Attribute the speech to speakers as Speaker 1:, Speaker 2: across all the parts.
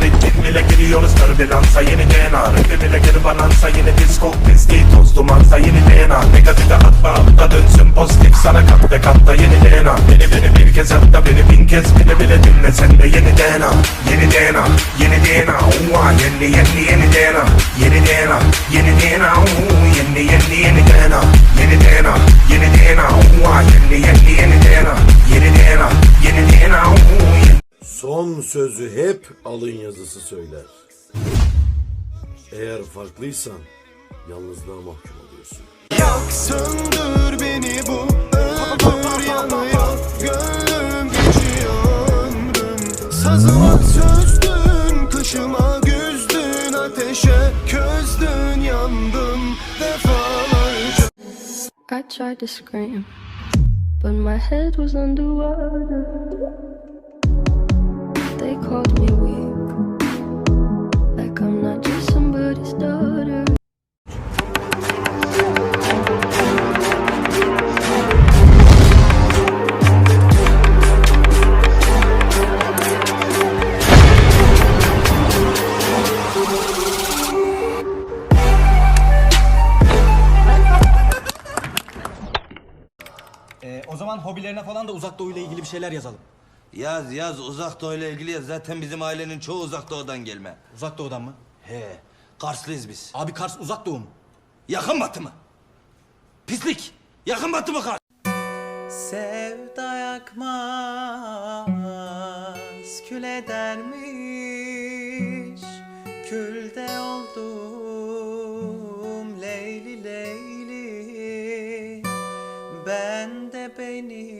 Speaker 1: ritmin bile giriyoruz türbülansa Yeni DNA Rapi bile geri banansa Yeni disco pisliği toz dumansa Yeni DNA Negatife atma atla dönsün pozitif Sana kat ve katta yeni DNA Beni beni bir kez hatta beni bin kez Bile bile dinle sen de yeni DNA Yeni DNA Yeni DNA yeni yeni yeni DNA Yeni DNA Yeni DNA yeni
Speaker 2: Son sözü hep alın yazısı söyler. Eğer farklıysan yalnızlığa mahkum oluyorsun.
Speaker 3: Yak söndür beni bu ömür yanıyor Gönlüm geçiyor ömrüm Sazıma sözdün kışıma güzdün Ateşe közdün yandım defalarca
Speaker 4: I tried to scream, but my head was underwater.
Speaker 5: O zaman hobilerine falan da uzak doğuyla ilgili bir şeyler yazalım.
Speaker 6: Yaz yaz uzak doğuyla ilgili yaz. Zaten bizim ailenin çoğu uzak doğudan gelme.
Speaker 5: Uzak doğudan mı?
Speaker 6: He, Karslıyız biz.
Speaker 5: Abi Kars uzak doğu mu?
Speaker 6: Yakın batı mı? Pislik. Yakın batı mı Kars?
Speaker 7: Sevda yakmaz, kül edermiş Külde oldum Leyli Leyli Ben de beni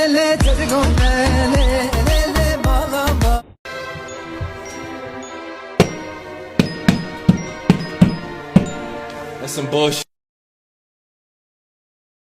Speaker 8: That's some bullshit.